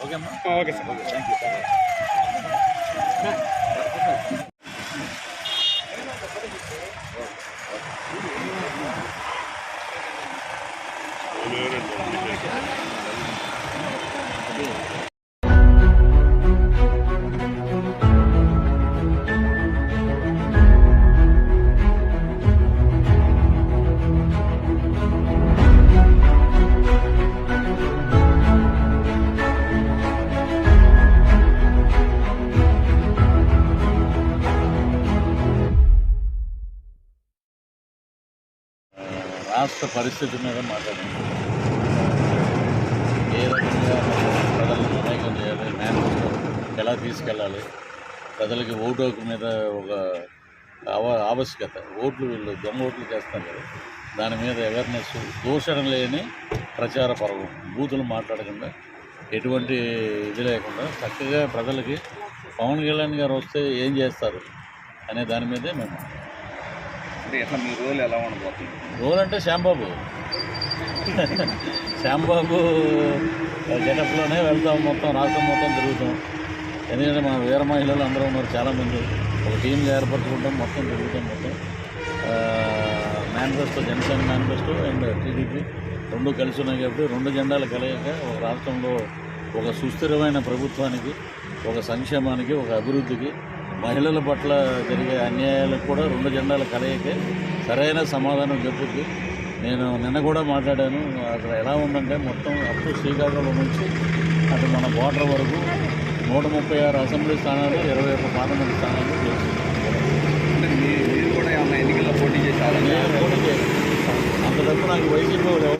Okay అమ్మా. Sir okay thank you రాష్ట్ర పరిస్థితి మీద మాట్లాడండి ఏ రకంగా ప్రజలకు ప్రజలను మమేకం చేయాలి మేనిఫెస్టో ఎలా తీసుకెళ్ళాలి ప్రజలకి ఓటు హక్కు మీద ఒక ఆవశ్యకత ఓట్లు వీళ్ళు దొంగ ఓట్లు చేస్తారు కదా దాని మీద అవేర్నెస్ దూషణ లేని ప్రచార పర్వం బూతులు మాట్లాడకుండా ఎటువంటి ఇది లేకుండా చక్కగా ప్రజలకి పవన్ కళ్యాణ్ గారు వస్తే ఏం చేస్తారు అనే దాని మీదే మేము అంటే ఎట్లా మీ రోల్ ఎలా ఉండబోతుంది? రోల్ అంటే శ్యాంబాబు. శ్యాంబాబు గెటప్లోనే వెళ్తాం మొత్తం రాష్ట్రం మొత్తం తిరుగుతాం. ఎందుకంటే మన వీర మహిళలు అందరూ ఉన్నారు చాలామంది. ఒక టీంగా ఏర్పరచుకుంటాం మొత్తం తిరుగుతాం మొత్తం. Manifesto Janasena manifesto and TDP రెండు కలిసి ఉన్నాయి కాబట్టి రెండు జెండాలు కలయిక ఒక రాష్ట్రంలో ఒక సుస్థిరమైన ప్రభుత్వానికి ఒక సంక్షేమానికి ఒక అభివృద్ధికి మహిళల పట్ల జరిగే అన్యాయాలకు కూడా రెండు జెండాల కలయికే సరైన సమాధానం చెప్పుద్ది నేను నిన్న కూడా మాట్లాడాను. అక్కడ ఎలా ఉందంటే మొత్తం అప్ టు శ్రీకాకుళం నుంచి అటు మన బోర్డర్ వరకు నూట ముప్పై ఆరు అసెంబ్లీ స్థానాలు ఇరవై ఒక్క పార్లమెంట్ స్థానాలు గెలిచింది మీరు కూడా ఏమన్నా ఎన్నికల్లో పోటీ చేశారని నేను పోటీ చేయను. అంత నాకు వైసీపీ